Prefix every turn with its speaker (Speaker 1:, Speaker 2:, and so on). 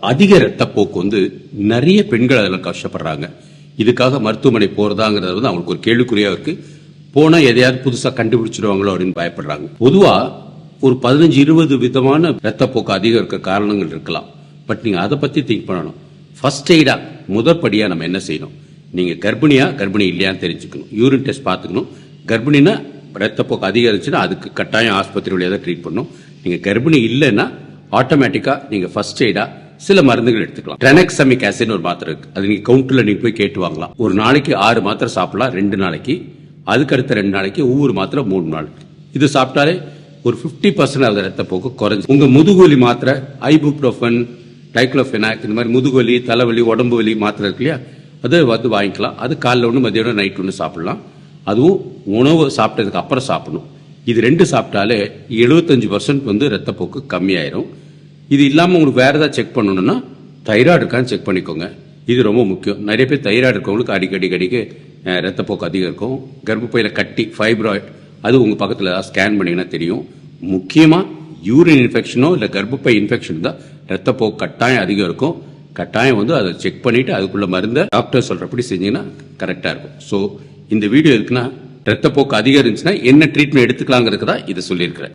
Speaker 1: அதிக ரத்தப்போக்கு வந்து நிறைய பெண்கள் அதில் கஷ்டப்படுறாங்க. இதுக்காக மருத்துவமனை போறதாங்கிறது வந்து அவங்களுக்கு ஒரு கேள்விக்குறியா இருக்கு. போனா எதையாவது புதுசா கண்டுபிடிச்சிடுவாங்களோ அப்படின்னு பயப்படுறாங்க. பொதுவா ஒரு பதினஞ்சு இருபது விதமான ரத்தப்போக்கு அதிகம் இருக்க காரணங்கள் இருக்கலாம். பட் நீங்க அதை பத்தி திங்க் பண்ணணும். ஃபர்ஸ்ட் எய்டா முதற்படியா நம்ம என்ன செய்யணும்? நீங்க கர்ப்பிணியா கர்ப்பிணி இல்லையான்னு தெரிஞ்சுக்கணும். யூரின் டெஸ்ட் பார்த்துக்கணும். கர்ப்பிணினா ரத்தப்போக்கு அதிகம் அதுக்கு கட்டாயம் ஆஸ்பத்திரி வழியாக தான் ட்ரீட் பண்ணணும். நீங்க கர்ப்பிணி இல்லைன்னா ஆட்டோமேட்டிக்கா நீங்க ஃபர்ஸ்ட் எய்டா சில மருந்துகள் எடுத்துக்கலாம். ட்ரெனக்சமிக் ஆசிட் ஒரு மாத்திரை இருக்கு. அது நீங்க கவுண்டர்ல நீங்க போய் கேட்டு வாங்கலாம். ஒரு நாளைக்கு ஆறு மாத்திரை சாப்பிடலாம் ரெண்டு நாளைக்கு. அதுக்கு அடுத்த ரெண்டு நாளைக்கு ஒவ்வொரு மாத்திரை மூணு நாள். இது சாப்பிட்டாலே ஒரு 50% பர்சன்ட் ரத்த ரத்தப்போக்கு குறைஞ்சி. உங்க முதுகுவலி மாத்திரை ஐபுப்ரோஃபன் டைக்ளோஃபெனாக் இந்த மாதிரி முதுகுவலி தலைவலி உடம்பு வலி மாத்திரை இருக்கு இல்லையா? அதை வந்து வாங்கிக்கலாம். அது காலைல ஒன்று மதியானம் நைட் ஒன்று சாப்பிடலாம். அதுவும் உணவு சாப்பிட்டதுக்கு அப்புறம் சாப்பிடணும். இது ரெண்டு சாப்பிட்டாலே 75% பர்சன்ட் வந்து ரத்தப்போக்கு கம்மியாயிரும். இது இல்லாமல் உங்களுக்கு வேறு ஏதாவது செக் பண்ணணும்னா தைராய்டு இருக்கான்னு செக் பண்ணிக்கோங்க. இது ரொம்ப முக்கியம். நிறைய பேர் தைராய்டு இருக்கவங்களுக்கு அடிக்கடி அடிக்கு ரத்தப்போக்கு அதிகம் இருக்கும். கர்ப்பப்பையில் கட்டி ஃபைப்ராய்டு அது உங்கள் பக்கத்தில் ஏதாவது ஸ்கேன் பண்ணிங்கன்னா தெரியும். முக்கியமாக யூரின் இன்ஃபெக்ஷனோ இல்லை கர்ப்பப்பை இன்ஃபெக்ஷன் தான் ரத்தப்போக்கு கட்டாயம் அதிகம் இருக்கும். கட்டாயம் வந்து அதை செக் பண்ணிவிட்டு அதுக்குள்ள மருந்தை டாக்டர் சொல்கிறப்படி செஞ்சீங்கன்னா கரெக்டாக இருக்கும். ஸோ இந்த வீடியோ இருக்குன்னா ரத்தப்போக்கு அதிகம் இருந்துச்சுன்னா என்ன ட்ரீட்மெண்ட் எடுத்துக்கலாங்கிறதுக்கு தான் இதை சொல்லியிருக்கிறேன்.